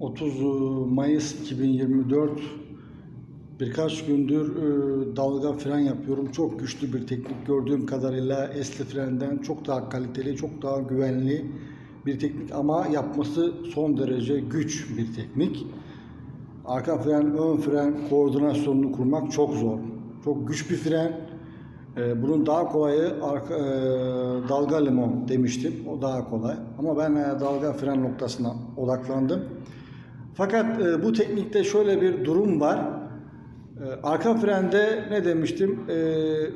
30 Mayıs 2024 birkaç gündür e, dalga fren yapıyorum. Çok güçlü bir teknik gördüğüm kadarıyla esli frenden çok daha kaliteli, çok daha güvenli bir teknik ama yapması son derece güç bir teknik. Arka fren, ön fren koordinasyonunu kurmak çok zor. Çok güç bir fren. Ee, Bunun daha kolayı arka, e, dalga limon demiştim. O daha kolay. Ama ben e, dalga fren noktasına odaklandım. Fakat e, bu teknikte şöyle bir durum var. E, Arka frende ne demiştim?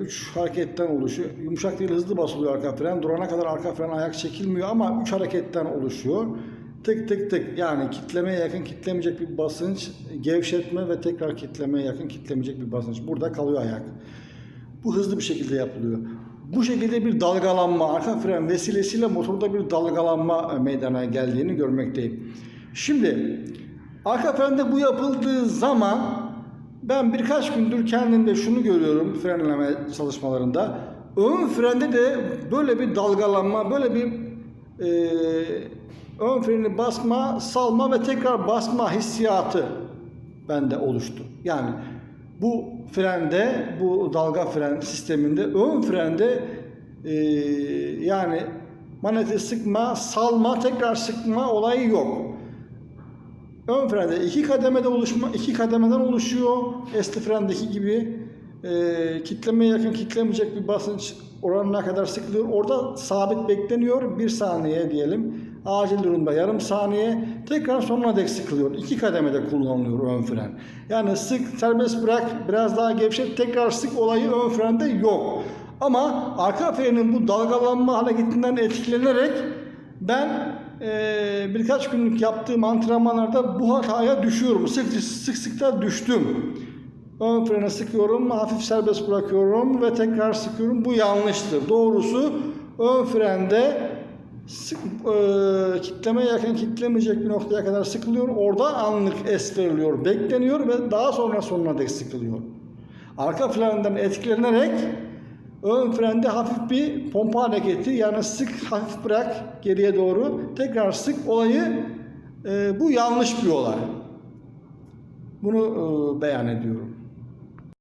3 hareketten oluşuyor. Yumuşak değil hızlı basılıyor arka fren. Durana kadar arka fren ayak çekilmiyor ama 3 hareketten oluşuyor. Tık tık tık yani kitlemeye yakın kitlemeyecek bir basınç, gevşetme ve tekrar kitlemeye yakın kitlemeyecek bir basınç. Burada kalıyor ayak. Bu hızlı bir şekilde yapılıyor. Bu şekilde bir dalgalanma, arka fren vesilesiyle motorda bir dalgalanma e, meydana geldiğini görmekteyim. Şimdi arka frende bu yapıldığı zaman ben birkaç gündür kendimde şunu görüyorum frenleme çalışmalarında. Ön frende de böyle bir dalgalanma, böyle bir e, ön freni basma, salma ve tekrar basma hissiyatı bende oluştu. Yani bu frende, bu dalga fren sisteminde ön frende e, yani maneti sıkma, salma, tekrar sıkma olayı yok. Ön frende iki kademede oluşma, iki kademeden oluşuyor. Esli frendeki gibi e, kitlemeye yakın kitlemeyecek bir basınç oranına kadar sıkılıyor. Orada sabit bekleniyor. Bir saniye diyelim. Acil durumda yarım saniye. Tekrar sonuna dek sıkılıyor. İki kademede kullanılıyor ön fren. Yani sık, serbest bırak, biraz daha gevşet, tekrar sık olayı ön frende yok. Ama arka frenin bu dalgalanma hareketinden etkilenerek ben eee, birkaç günlük yaptığım antrenmanlarda bu hataya düşüyorum. Sık sık sık da düştüm. Ön frene sıkıyorum, hafif serbest bırakıyorum ve tekrar sıkıyorum. Bu yanlıştır. Doğrusu ön frende sık, eee, kitleme yakın kitlemeyecek bir noktaya kadar sıkılıyor. Orada anlık es veriliyor, bekleniyor ve daha sonra sonuna dek sıkılıyor. Arka frenden etkilenerek ön frende hafif bir pompa hareketi yani sık hafif bırak geriye doğru tekrar sık olayı e, bu yanlış bir olay. Bunu e, beyan ediyorum.